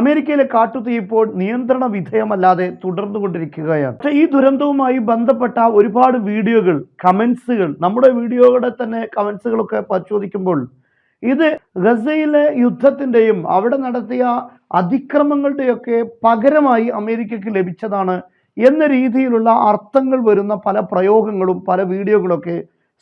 അമേരിക്കയിലെ കാട്ടുതീ ഇപ്പോൾ നിയന്ത്രണ വിധേയമല്ലാതെ തുടർന്നുകൊണ്ടിരിക്കുകയാണ്. പക്ഷേ ഈ ദുരന്തവുമായി ബന്ധപ്പെട്ട ഒരുപാട് വീഡിയോകൾ കമൻസുകൾ നമ്മുടെ വീഡിയോയുടെ തന്നെ കമൻസുകളൊക്കെ പരിശോധിക്കുമ്പോൾ ഇത് ഗസയിലെ യുദ്ധത്തിന്റെയും അവിടെ നടത്തിയ അതിക്രമങ്ങളുടെയൊക്കെ പകരമായി അമേരിക്കയ്ക്ക് ലഭിച്ചതാണ് എന്ന രീതിയിലുള്ള അർത്ഥങ്ങൾ വരുന്ന പല പ്രയോഗങ്ങളും പല വീഡിയോകളൊക്കെ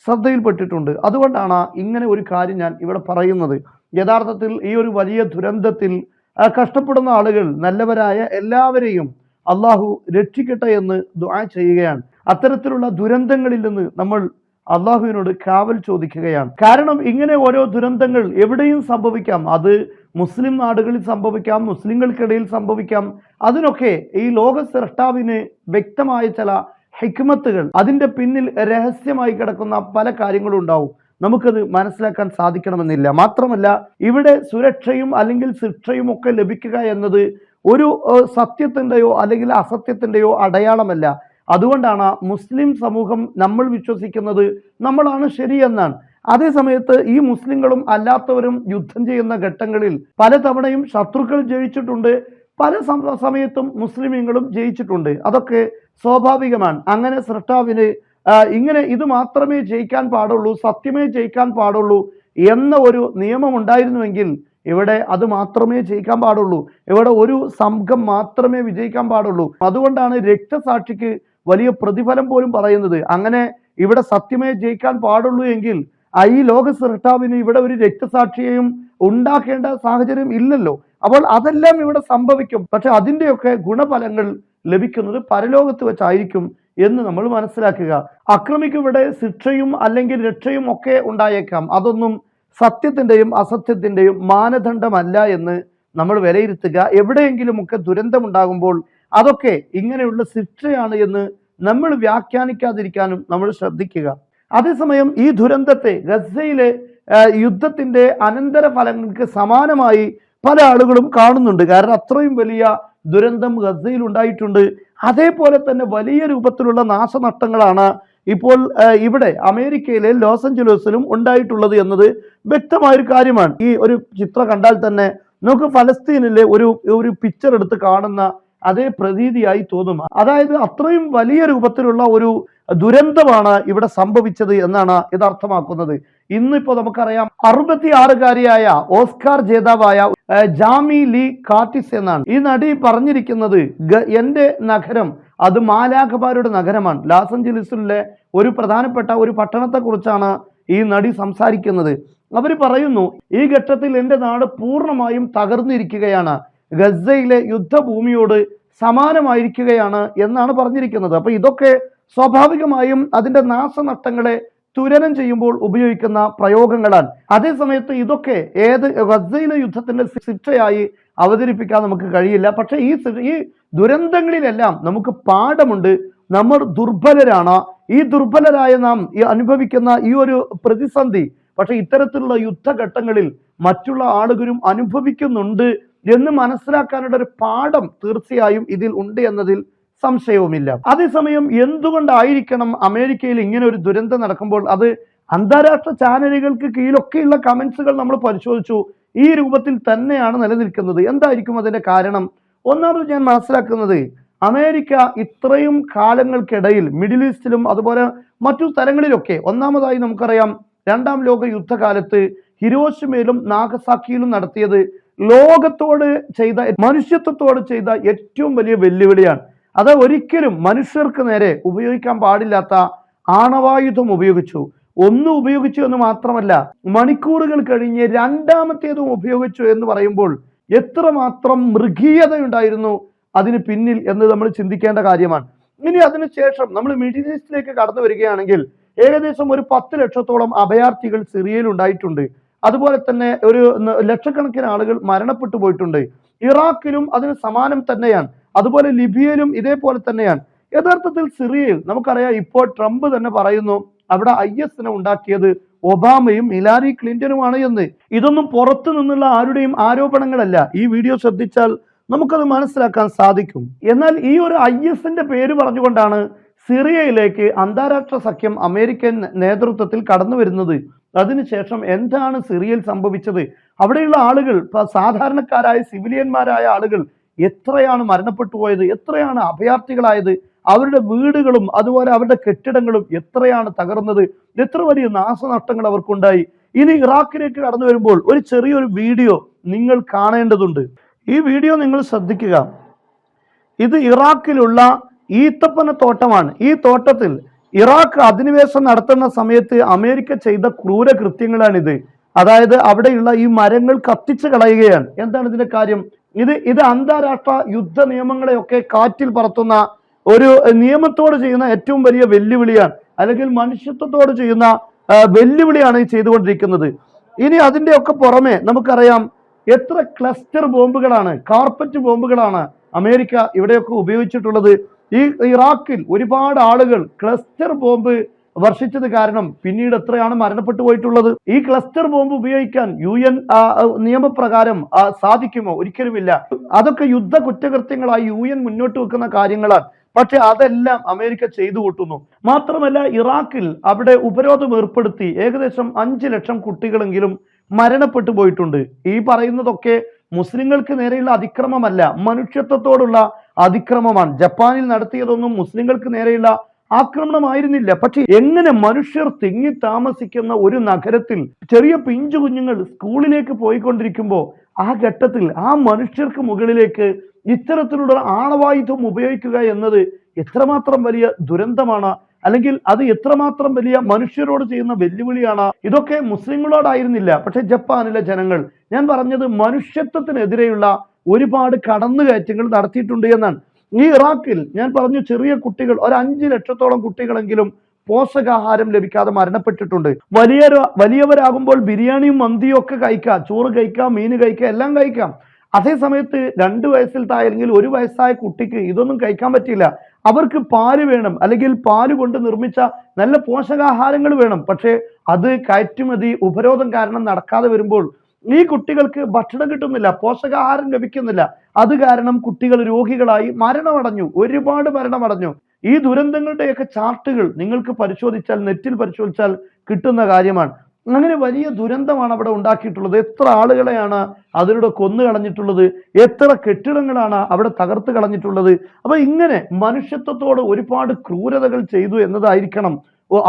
ശ്രദ്ധയിൽപ്പെട്ടിട്ടുണ്ട്. അതുകൊണ്ടാണ് ഇങ്ങനെ ഒരു കാര്യം ഞാൻ ഇവിടെ പറയുന്നത്. യഥാർത്ഥത്തിൽ ഈ ഒരു വലിയ ദുരന്തത്തിൽ കഷ്ടപ്പെടുന്ന ആളുകൾ നല്ലവരായ എല്ലാവരെയും അള്ളാഹു രക്ഷിക്കട്ടെ എന്ന് ദുആ ചെയ്യുകയാണ്. അത്തരത്തിലുള്ള ദുരന്തങ്ങളിൽ നിന്ന് നമ്മൾ അള്ളാഹുവിനോട് കാവൽ ചോദിക്കുകയാണ്. കാരണം ഇങ്ങനെ ഓരോ ദുരന്തങ്ങൾ എവിടെയും സംഭവിക്കാം. അത് മുസ്ലിം നാടുകളിൽ സംഭവിക്കാം മുസ്ലിങ്ങൾക്കിടയിൽ സംഭവിക്കാം. അതിനൊക്കെ ഈ ലോക സൃഷ്ടാവിന് വ്യക്തമായ ചില ഹിക്മത്തുകൾ അതിന്റെ പിന്നിൽ രഹസ്യമായി കിടക്കുന്ന പല കാര്യങ്ങളും ഉണ്ടാവും നമുക്കത് മനസ്സിലാക്കാൻ സാധിക്കണമെന്നില്ല. മാത്രമല്ല ഇവിടെ സുരക്ഷയും അല്ലെങ്കിൽ ശിക്ഷയും ഒക്കെ ലഭിക്കുക എന്നത് ഒരു സത്യത്തിന്റെയോ അല്ലെങ്കിൽ അസത്യത്തിന്റെയോ അടയാളമല്ല. അതുകൊണ്ടാണ് മുസ്ലിം സമൂഹം നമ്മൾ വിശ്വസിക്കുന്നത് നമ്മളാണ് ശരിയെന്നാണ്. അതേ സമയത്ത് ഈ മുസ്ലിങ്ങളും അല്ലാത്തവരും യുദ്ധം ചെയ്യുന്ന ഘട്ടങ്ങളിൽ പലതവണയും ശത്രുക്കൾ ജയിച്ചിട്ടുണ്ട്. പല സമയത്തും മുസ്ലിമീങ്ങളും ജയിച്ചിട്ടുണ്ട്. അതൊക്കെ സ്വാഭാവികമാണ്. അങ്ങനെ സൃഷ്ടാവിന് ഇങ്ങനെ ഇത് മാത്രമേ ജയിക്കാൻ പാടുള്ളൂ സത്യമേ ജയിക്കാൻ പാടുള്ളൂ എന്ന ഒരു നിയമം ഉണ്ടായിരുന്നുവെങ്കിൽ ഇവിടെ അത് മാത്രമേ ജയിക്കാൻ പാടുള്ളൂ. ഇവിടെ ഒരു സംഘം മാത്രമേ വിജയിക്കാൻ പാടുള്ളൂ. അതുകൊണ്ടാണ് രക്തസാക്ഷിക്ക് വലിയ പ്രതിഫലം പോലും പറയുന്നത്. അങ്ങനെ ഇവിടെ സത്യമേ ജയിക്കാൻ പാടുള്ളൂ എങ്കിൽ ഈ ലോക സൃഷ്ടാവിന് ഇവിടെ ഒരു രക്തസാക്ഷിയെയും ഉണ്ടാക്കേണ്ട സാഹചര്യം ഇല്ലല്ലോ. അപ്പോൾ അതെല്ലാം ഇവിടെ സംഭവിക്കും. പക്ഷെ അതിന്റെയൊക്കെ ഗുണഫലങ്ങൾ ലഭിക്കുന്നത് പരലോകത്ത് വെച്ചായിരിക്കും എന്ന് നമ്മൾ മനസ്സിലാക്കുക. അക്രമിക്കിവിടെ ശിക്ഷയും അല്ലെങ്കിൽ രക്ഷയും ഒക്കെ ഉണ്ടായേക്കാം. അതൊന്നും സത്യത്തിന്റെയും അസത്യത്തിന്റെയും മാനദണ്ഡമല്ല എന്ന് നമ്മൾ വിലയിരുത്തുക. എവിടെയെങ്കിലുമൊക്കെ ദുരന്തമുണ്ടാകുമ്പോൾ അതൊക്കെ ഇങ്ങനെയുള്ള ശിക്ഷയാണ് എന്ന് നമ്മൾ വ്യാഖ്യാനിക്കാതിരിക്കാനും നമ്മൾ ശ്രദ്ധിക്കുക. അതേസമയം ഈ ദുരന്തത്തെ ഗസയിലെ യുദ്ധത്തിന്റെ അനന്തര ഫലങ്ങൾക്ക് സമാനമായി പല ആളുകളും കാണുന്നുണ്ട്. കാരണം അത്രയും വലിയ ദുരന്തം ഗസയിൽ ഉണ്ടായിട്ടുണ്ട് അതേപോലെ തന്നെ വലിയ രൂപത്തിലുള്ള നാശനഷ്ടങ്ങളാണ് ഇപ്പോൾ ഇവിടെ അമേരിക്കയിലെ ലോസ് ആഞ്ചലസിലും ഉണ്ടായിട്ടുള്ളത് എന്നത് വ്യക്തമായൊരു കാര്യമാണ്. ഈ ഒരു ചിത്രം കണ്ടാൽ തന്നെ നമുക്ക് ഫലസ്തീനിലെ ഒരു ഒരു പിക്ചർ എടുത്ത് കാണുന്ന അതേ പ്രതീതിയായി തോന്നും. അതായത് അത്രയും വലിയ രൂപത്തിലുള്ള ഒരു ദുരന്തമാണ് ഇവിടെ സംഭവിച്ചത് എന്നാണ് ഇത് അർത്ഥമാക്കുന്നത് ഇന്നിപ്പോ നമുക്കറിയാം അറുപത്തിയാറുകാരിയായ ഓസ്കാർ ജേതാവായ ജാമി ലീ കാർട്ടിസ് എന്നാണ്. ഈ നടി പറഞ്ഞിരിക്കുന്നത് എന്റെ നഗരം അത് മാലാഖമാരുടെ നഗരമാണ്. ലാസ് ഏഞ്ചലീസിലെ ഒരു പ്രധാനപ്പെട്ട ഒരു പട്ടണത്തെക്കുറിച്ചാണ് ഈ നടി സംസാരിക്കുന്നത്. അവർ പറയുന്നു ഈ ഘട്ടത്തിൽ എന്റെ നാട് പൂർണമായും തകർന്നിരിക്കുകയാണ്. ഗസയിലെ യുദ്ധഭൂമിയോട് സമാനമായിരിക്കുകയാണ് എന്നാണ് പറഞ്ഞിരിക്കുന്നത്. അപ്പോൾ ഇതൊക്കെ സ്വാഭാവികമായും അതിന്റെ നാശനഷ്ടങ്ങളെ തുലനം ചെയ്യുമ്പോൾ ഉപയോഗിക്കുന്ന പ്രയോഗങ്ങളാണ് അതേസമയത്ത് ഇതൊക്കെ ഏത് ഗസയിലെ യുദ്ധത്തിന്റെ ശിക്ഷയായി അവതരിപ്പിക്കാൻ നമുക്ക് കഴിയില്ല. പക്ഷെ ഈ ഈ ദുരന്തങ്ങളിലെല്ലാം നമുക്ക് പാഠമുണ്ട്. നമ്മൾ ദുർബലരാണ്. ഈ ദുർബലരായ നാം ഈ അനുഭവിക്കുന്ന ഈ ഒരു പ്രതിസന്ധി പക്ഷെ ഇത്തരത്തിലുള്ള യുദ്ധഘട്ടങ്ങളിൽ മറ്റുള്ള ആളുകളും അനുഭവിക്കുന്നുണ്ട് എന്ന് മനസ്സിലാക്കാനുള്ള ഒരു പാഠം തീർച്ചയായും ഇതിൽ ഉണ്ട് എന്നതിൽ സംശയവുമില്ല. അതേസമയം എന്തുകൊണ്ടായിരിക്കണം അമേരിക്കയിൽ ഇങ്ങനെ ഒരു ദുരന്തം നടക്കുമ്പോൾ അത് അന്താരാഷ്ട്ര ചാനലുകൾക്ക് കീഴിലൊക്കെയുള്ള കമൻസുകൾ നമ്മൾ പരിശോധിച്ചു. ഈ രൂപത്തിൽ തന്നെയാണ് നിലനിൽക്കുന്നത്. എന്തായിരിക്കും അതിന്റെ കാരണം? ഒന്നാമത് ഞാൻ മനസ്സിലാക്കുന്നത് അമേരിക്ക ഇത്രയും കാലങ്ങൾക്കിടയിൽ മിഡിൽ ഈസ്റ്റിലും അതുപോലെ മറ്റു സ്ഥലങ്ങളിലൊക്കെ ഒന്നാമതായി നമുക്കറിയാം രണ്ടാം ലോക യുദ്ധകാലത്ത് ഹിരോഷിമയിലും നാഗസാക്കിയിലും നടത്തിയത് ലോകത്തോട് ചെയ്ത മനുഷ്യത്വത്തോട് ചെയ്ത ഏറ്റവും വലിയ വെല്ലുവിളിയാണ്. അത് ഒരിക്കലും മനുഷ്യർക്ക് നേരെ ഉപയോഗിക്കാൻ പാടില്ലാത്ത ആണവായുധം ഉപയോഗിച്ചു. ഒന്ന് ഉപയോഗിച്ചു എന്ന് മാത്രമല്ല മണിക്കൂറുകൾ കഴിഞ്ഞ് രണ്ടാമത്തേതും ഉപയോഗിച്ചു എന്ന് പറയുമ്പോൾ എത്രമാത്രം മൃഗീയതയുണ്ടായിരുന്നു അതിന് പിന്നിൽ എന്ന് നമ്മൾ ചിന്തിക്കേണ്ട കാര്യമാണ്. ഇനി അതിനുശേഷം നമ്മൾ മിഡിൽ ഈസ്റ്റിലേക്ക് കടന്നു വരികയാണെങ്കിൽ ഏകദേശം ഒരു പത്ത് ലക്ഷത്തോളം അഭയാർത്ഥികൾ സിറിയയിൽ ഉണ്ടായിട്ടുണ്ട്. അതുപോലെ തന്നെ ഒരു ലക്ഷക്കണക്കിന് ആളുകൾ മരണപ്പെട്ടു പോയിട്ടുണ്ട്. ഇറാഖിലും അതിന് സമാനം തന്നെയാണ്. അതുപോലെ ലിബിയയിലും ഇതേപോലെ തന്നെയാണ്. യഥാർത്ഥത്തിൽ സിറിയയിൽ നമുക്കറിയാം ഇപ്പോൾ ട്രംപ് തന്നെ പറയുന്നു അവിടെ ഐ എസിനെ ഉണ്ടാക്കിയത് ഒബാമയും ഹിലാരി ക്ലിന്റനുമാണ് എന്ന്. ഇതൊന്നും പുറത്തു നിന്നുള്ള ആരുടെയും ആരോപണങ്ങളല്ല. ഈ വീഡിയോ ശ്രദ്ധിച്ചാൽ നമുക്കത് മനസ്സിലാക്കാൻ സാധിക്കും. എന്നാൽ ഈ ഒരു ഐ എസിന്റെ പേര് പറഞ്ഞുകൊണ്ടാണ് സിറിയയിലേക്ക് അന്താരാഷ്ട്ര സഖ്യം അമേരിക്കൻ നേതൃത്വത്തിൽ കടന്നു വരുന്നത്. അതിനുശേഷം എന്താണ് സിറിയയിൽ സംഭവിച്ചത്? അവിടെയുള്ള ആളുകൾ സാധാരണക്കാരായ സിവിലിയന്മാരായ ആളുകൾ എത്രയാണ് മരണപ്പെട്ടു പോയത് എത്രയാണ് അഭയാർത്ഥികളായത് അവരുടെ വീടുകളും അതുപോലെ അവരുടെ കെട്ടിടങ്ങളും എത്രയാണ് തകർന്നത് എത്ര വലിയ നാശനഷ്ടങ്ങൾ അവർക്കുണ്ടായി. ഇനി ഇറാഖിലേക്ക് കടന്നു വരുമ്പോൾ ഒരു ചെറിയൊരു വീഡിയോ നിങ്ങൾ കാണേണ്ടതുണ്ട്. ഈ വീഡിയോ നിങ്ങൾ ശ്രദ്ധിക്കുക. ഇത് ഇറാഖിലുള്ള ഈത്തപ്പന തോട്ടമാണ്. ഈ തോട്ടത്തിൽ ഇറാഖ് അധിനിവേശം നടത്തുന്ന സമയത്ത് അമേരിക്ക ചെയ്ത ക്രൂര കൃത്യങ്ങളാണിത്. അതായത് അവിടെയുള്ള ഈ മരങ്ങൾ കത്തിച്ചു കളയുകയാണ്. എന്താണ് ഇതിന്റെ കാര്യം? ഇത് ഇത് അന്താരാഷ്ട്ര യുദ്ധ നിയമങ്ങളെയൊക്കെ കാറ്റിൽ പറത്തുന്ന ഒരു നിയമത്തോട് ചെയ്യുന്ന ഏറ്റവും വലിയ വെല്ലുവിളിയാണ് അല്ലെങ്കിൽ മനുഷ്യത്വത്തോട് ചെയ്യുന്ന വെല്ലുവിളിയാണ് ഈ ചെയ്തുകൊണ്ടിരിക്കുന്നത്. ഇനി അതിന്റെയൊക്കെ പുറമെ നമുക്കറിയാം എത്ര ക്ലസ്റ്റർ ബോംബുകളാണ് കാർപ്പറ്റ് ബോംബുകളാണ് അമേരിക്ക ഇവിടെയൊക്കെ ഉപയോഗിച്ചിട്ടുള്ളത്. ഈ ഇറാഖിൽ ഒരുപാട് ആളുകൾ ക്ലസ്റ്റർ ബോംബ് വർഷിച്ചത് കാരണം പിന്നീട് എത്രയാണ് മരണപ്പെട്ടു പോയിട്ടുള്ളത്? ഈ ക്ലസ്റ്റർ ബോംബ് ഉപയോഗിക്കാൻ യു എൻ നിയമപ്രകാരം സാധിക്കുമോ? ഒരിക്കലുമില്ല. അതൊക്കെ യുദ്ധ കുറ്റകൃത്യങ്ങളായി യു എൻ മുന്നോട്ട് വെക്കുന്ന കാര്യങ്ങളാണ്. പക്ഷെ അതെല്ലാം അമേരിക്ക ചെയ്തു കൂട്ടുന്നു. മാത്രമല്ല ഇറാഖിൽ അവിടെ ഉപരോധം ഏർപ്പെടുത്തി ഏകദേശം അഞ്ച് ലക്ഷം കുട്ടികളെങ്കിലും മരണപ്പെട്ടു പോയിട്ടുണ്ട്. ഈ പറയുന്നതൊക്കെ മുസ്ലിങ്ങൾക്ക് നേരെയുള്ള അതിക്രമമല്ല മനുഷ്യത്വത്തോടുള്ള അതിക്രമമാണ്. ജപ്പാനിൽ നടത്തിയതൊന്നും മുസ്ലിങ്ങൾക്ക് നേരെയുള്ള ആക്രമണമായിരുന്നില്ല. പക്ഷെ എങ്ങനെ മനുഷ്യർ തിങ്ങി താമസിക്കുന്ന ഒരു നഗരത്തിൽ ചെറിയ പിഞ്ചു കുഞ്ഞുങ്ങൾ സ്കൂളിലേക്ക് പോയിക്കൊണ്ടിരിക്കുമ്പോൾ ആ ഘട്ടത്തിൽ ആ മനുഷ്യർക്ക് മുകളിലേക്ക് ഇത്തരത്തിലുള്ള ആണവായുധം ഉപയോഗിക്കുക എന്നത് എത്രമാത്രം വലിയ ദുരന്തമാണ് അല്ലെങ്കിൽ അത് എത്രമാത്രം വലിയ മനുഷ്യരോട് ചെയ്യുന്ന വെല്ലുവിളിയാണ് ഇതൊക്കെ മുസ്ലിങ്ങളോടായിരുന്നില്ല. പക്ഷെ ജപ്പാനിലെ ജനങ്ങൾ ഞാൻ പറഞ്ഞത് മനുഷ്യത്വത്തിനെതിരെയുള്ള ഒരുപാട് കടന്നുകയറ്റങ്ങൾ നടത്തിയിട്ടുണ്ട് എന്നാണ്. ഈ ഇറാഖിൽ ഞാൻ പറഞ്ഞു ചെറിയ കുട്ടികൾ ഒരു അഞ്ച് ലക്ഷത്തോളം കുട്ടികളെങ്കിലും പോഷകാഹാരം ലഭിക്കാതെ മരണപ്പെട്ടിട്ടുണ്ട്. വലിയ വലിയവരാകുമ്പോൾ ബിരിയാണിയും മന്തിയും ഒക്കെ കഴിക്കാം. ചോറ് കഴിക്കാം മീൻ കഴിക്കാം എല്ലാം കഴിക്കാം. അതേ സമയത്ത് രണ്ട് വയസ്സിൽ താഴെ അല്ലെങ്കിൽ ഒരു വയസ്സായ കുട്ടിക്ക് ഇതൊന്നും കഴിക്കാൻ പറ്റില്ല അവർക്ക് പാൽ വേണം. അല്ലെങ്കിൽ പാൽ കൊണ്ട് നിർമ്മിച്ച നല്ല പോഷകാഹാരങ്ങൾ വേണം. പക്ഷേ അത് കയറ്റുമതി ഉപരോധം കാരണം നടക്കാതെ വരുമ്പോൾ ഈ കുട്ടികൾക്ക് ഭക്ഷണം കിട്ടുന്നില്ല പോഷകാഹാരം ലഭിക്കുന്നില്ല. അത് കാരണം കുട്ടികൾ രോഗികളായി മരണമടഞ്ഞു ഒരുപാട് മരണമടഞ്ഞു. ഈ ദുരന്തങ്ങളുടെയൊക്കെ ചാർട്ടുകൾ നിങ്ങൾക്ക് പരിശോധിച്ചാൽ നെറ്റിൽ പരിശോധിച്ചാൽ കിട്ടുന്ന കാര്യമാണ്. അങ്ങനെ വലിയ ദുരന്തമാണ് അവിടെ ഉണ്ടാക്കിയിട്ടുള്ളത്. എത്ര ആളുകളെയാണ് അതിലൂടെ കൊന്നു കളഞ്ഞിട്ടുള്ളത്? എത്ര കെട്ടിടങ്ങളാണ് അവിടെ തകർത്ത് കളഞ്ഞിട്ടുള്ളത്? അപ്പൊ ഇങ്ങനെ മനുഷ്യത്വത്തോട് ഒരുപാട് ക്രൂരതകൾ ചെയ്തു എന്നതായിരിക്കണം.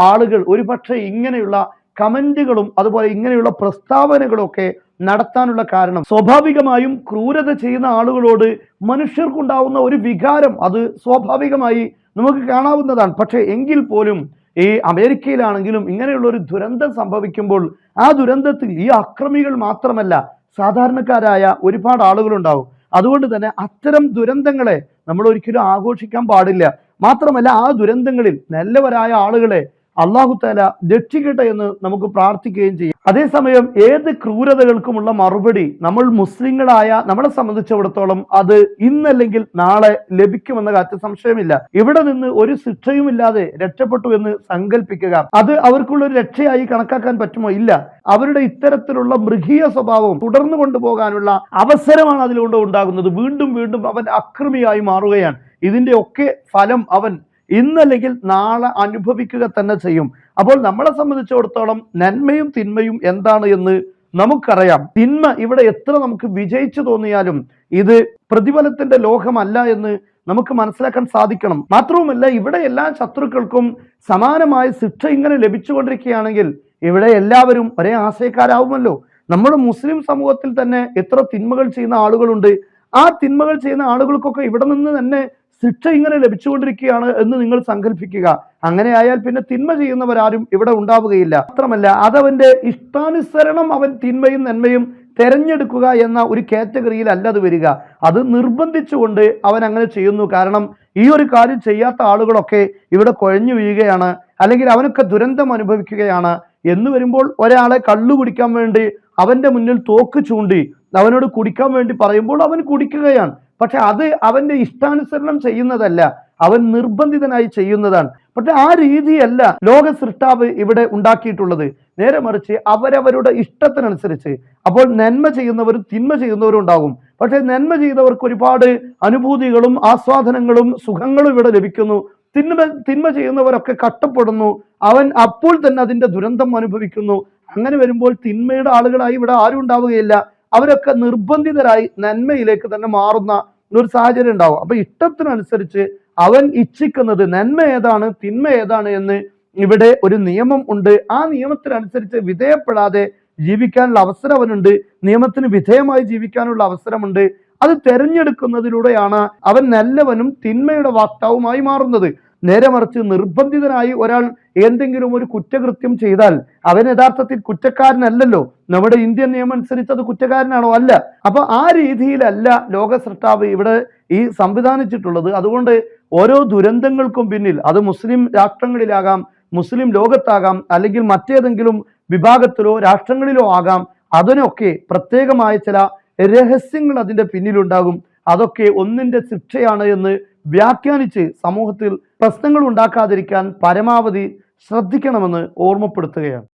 ആളുകൾ ഒരുപക്ഷെ ഇങ്ങനെയുള്ള കമന്റുകളും അതുപോലെ ഇങ്ങനെയുള്ള പ്രസ്താവനകളൊക്കെ നടത്താനുള്ള കാരണം. സ്വാഭാവികമായും ക്രൂരത ചെയ്യുന്ന ആളുകളോട് മനുഷ്യർക്കുണ്ടാവുന്ന ഒരു വികാരം അത് സ്വാഭാവികമായി നമുക്ക് കാണാവുന്നതാണ്. പക്ഷേ എങ്കിൽ പോലും ഈ അമേരിക്കയിലാണെങ്കിലും ഇങ്ങനെയുള്ള ഒരു ദുരന്തം സംഭവിക്കുമ്പോൾ ആ ദുരന്തത്തിൽ ഈ അക്രമികൾ മാത്രമല്ല സാധാരണക്കാരായ ഒരുപാട് ആളുകളുണ്ടാവും. അതുകൊണ്ട് തന്നെ അത്തരം ദുരന്തങ്ങളെ നമ്മൾ ഒരിക്കലും ആഘോഷിക്കാൻ പാടില്ല. മാത്രമല്ല ആ ദുരന്തങ്ങളിൽ നല്ലവരായ ആളുകളെ അള്ളാഹു താല രക്ഷിക്കട്ടെ എന്ന് നമുക്ക് പ്രാർത്ഥിക്കുകയും ചെയ്യാം. അതേസമയം ഏത് ക്രൂരതകൾക്കുമുള്ള മറുപടി നമ്മൾ മുസ്ലിങ്ങളായ നമ്മളെ സംബന്ധിച്ചിടത്തോളം അത് ഇന്നല്ലെങ്കിൽ നാളെ ലഭിക്കുമെന്ന കാര്യത്തിൽ സംശയമില്ല. ഇവിടെ നിന്ന് ഒരു ശിക്ഷയുമില്ലാതെ രക്ഷപ്പെട്ടു എന്ന് സങ്കല്പിക്കുക അത് അവർക്കുള്ള ഒരു രക്ഷയായി കണക്കാക്കാൻ പറ്റുമോ? ഇല്ല. അവരുടെ ഇത്തരത്തിലുള്ള മൃഗീയ സ്വഭാവം തുടർന്നു കൊണ്ടുപോകാനുള്ള അവസരമാണ് അതിലൂടെ ഉണ്ടാകുന്നത്. വീണ്ടും വീണ്ടും അവൻ അക്രമിയായി മാറുകയാണ്. ഇതിന്റെ ഒക്കെ ഫലം അവൻ ഇന്നല്ലെങ്കിൽ നാളെ അനുഭവിക്കുക തന്നെ ചെയ്യും. അപ്പോൾ നമ്മളെ സംബന്ധിച്ചിടത്തോളം നന്മയും തിന്മയും എന്താണ് എന്ന് നമുക്കറിയാം. തിന്മ ഇവിടെ എത്ര നമുക്ക് വിജയിച്ചു തോന്നിയാലും ഇത് പ്രതിഫലത്തിന്റെ ലോകമല്ല എന്ന് നമുക്ക് മനസ്സിലാക്കാൻ സാധിക്കണം. മാത്രവുമല്ല ഇവിടെ എല്ലാ ശത്രുക്കൾക്കും സമാനമായ ശിക്ഷ ഇങ്ങനെ ലഭിച്ചുകൊണ്ടിരിക്കുകയാണെങ്കിൽ ഇവിടെ എല്ലാവരും ഒരേ ആശയക്കാരാവുമല്ലോ. നമ്മുടെ മുസ്ലിം സമൂഹത്തിൽ തന്നെ എത്ര തിന്മകൾ ചെയ്യുന്ന ആളുകളുണ്ട്. ആ തിന്മകൾ ചെയ്യുന്ന ആളുകൾക്കൊക്കെ ഇവിടെ നിന്ന് തന്നെ ശിക്ഷ ഇങ്ങനെ ലഭിച്ചുകൊണ്ടിരിക്കുകയാണ് എന്ന് നിങ്ങൾ സങ്കല്പിക്കുക. അങ്ങനെ ആയാൽ പിന്നെ തിന്മ ചെയ്യുന്നവരാരും ഇവിടെ ഉണ്ടാവുകയില്ല. മാത്രമല്ല അതവന്റെ ഇഷ്ടാനുസരണം അവൻ തിന്മയും നന്മയും തെരഞ്ഞെടുക്കുക എന്ന ഒരു കാറ്റഗറിയിൽ അല്ല അത് വരിക. അത് നിർബന്ധിച്ചുകൊണ്ട് അവൻ അങ്ങനെ ചെയ്യുന്നു. കാരണം ഈ ഒരു കാര്യം ചെയ്യാത്ത ആളുകളൊക്കെ ഇവിടെ കുഴഞ്ഞു വീഴുകയാണ്. അല്ലെങ്കിൽ അവനൊക്കെ ദുരന്തം അനുഭവിക്കുകയാണ്. എന്ന് വരുമ്പോൾ ഒരാളെ കള്ളു കുടിക്കാൻ വേണ്ടി അവന്റെ മുന്നിൽ തോക്ക് ചൂണ്ടി അവനോട് കുടിക്കാൻ വേണ്ടി പറയുമ്പോൾ അവൻ കുടിക്കുകയാണ്. പക്ഷെ അത് അവന്റെ ഇഷ്ടാനുസരണം ചെയ്യുന്നതല്ല. അവൻ നിർബന്ധിതനായി ചെയ്യുന്നതാണ്. പക്ഷെ ആ രീതിയല്ല ലോക സൃഷ്ടാവ് ഇവിടെ ഉണ്ടാക്കിയിട്ടുള്ളത്. നേരെ മറിച്ച് അവരവരുടെ ഇഷ്ടത്തിനനുസരിച്ച്. അപ്പോൾ നന്മ ചെയ്യുന്നവരും തിന്മ ചെയ്യുന്നവരും ഉണ്ടാകും. പക്ഷെ നന്മ ചെയ്തവർക്ക് ഒരുപാട് അനുഭൂതികളും ആസ്വാദനങ്ങളും സുഖങ്ങളും ഇവിടെ ലഭിക്കുന്നു. തിന്മ തിന്മ ചെയ്യുന്നവരൊക്കെ കഷ്ടപ്പെടുന്നു. അവൻ അപ്പോൾ തന്നെ അതിന്റെ ദുരന്തം അനുഭവിക്കുന്നു. അങ്ങനെ വരുമ്പോൾ തിന്മയുടെ ആളുകളായി ഇവിടെ ആരും ഉണ്ടാവുകയില്ല. അവരൊക്കെ നിർബന്ധിതരായി നന്മയിലേക്ക് തന്നെ മാറുന്ന ഒരു സാഹചര്യം ഉണ്ടാവും. അപ്പൊ ഇഷ്ടത്തിനനുസരിച്ച് അവൻ ഇച്ഛിക്കുന്നത് നന്മ ഏതാണ് തിന്മ ഏതാണ് എന്ന് ഇവിടെ ഒരു നിയമം ഉണ്ട്. ആ നിയമത്തിനനുസരിച്ച് വിധേയപ്പെടാതെ ജീവിക്കാനുള്ള അവസരം അവനുണ്ട്. നിയമത്തിന് വിധേയമായി ജീവിക്കാനുള്ള അവസരമുണ്ട്. അത് തെരഞ്ഞെടുക്കുന്നതിലൂടെയാണ് അവൻ നല്ലവനും തിന്മയുടെ വാക്താവുമായി മാറുന്നത്. നേരെ മറിച്ച് നിർബന്ധിതനായി ഒരാൾ എന്തെങ്കിലും ഒരു കുറ്റകൃത്യം ചെയ്താൽ അവൻ യഥാർത്ഥത്തിൽ കുറ്റക്കാരനല്ലല്ലോ. നമ്മുടെ ഇന്ത്യൻ നിയമം അനുസരിച്ച് അത് കുറ്റക്കാരനാണോ? അല്ല. അപ്പൊ ആ രീതിയിലല്ല ലോക സൃഷ്ടാവ് ഇവിടെ ഈ സംവിധാനിച്ചിട്ടുള്ളത്. അതുകൊണ്ട് ഓരോ ദുരന്തങ്ങൾക്കും പിന്നിൽ അത് മുസ്ലിം രാഷ്ട്രങ്ങളിലാകാം മുസ്ലിം ലോകത്താകാം അല്ലെങ്കിൽ മറ്റേതെങ്കിലും വിഭാഗത്തിലോ രാഷ്ട്രങ്ങളിലോ ആകാം അതിനൊക്കെ പ്രത്യേകമായ ചില രഹസ്യങ്ങൾ അതിന്റെ പിന്നിലുണ്ടാകും. അതൊക്കെ ഒന്നിന്റെ ശിക്ഷയാണ് എന്ന് വ്യാഖ്യാനിച്ച് സമൂഹത്തിൽ പ്രശ്നങ്ങൾ ഉണ്ടാക്കാതിരിക്കാൻ പരമാവധി ശ്രദ്ധിക്കണമെന്ന് ഓർമ്മപ്പെടുത്തുകയാണ്.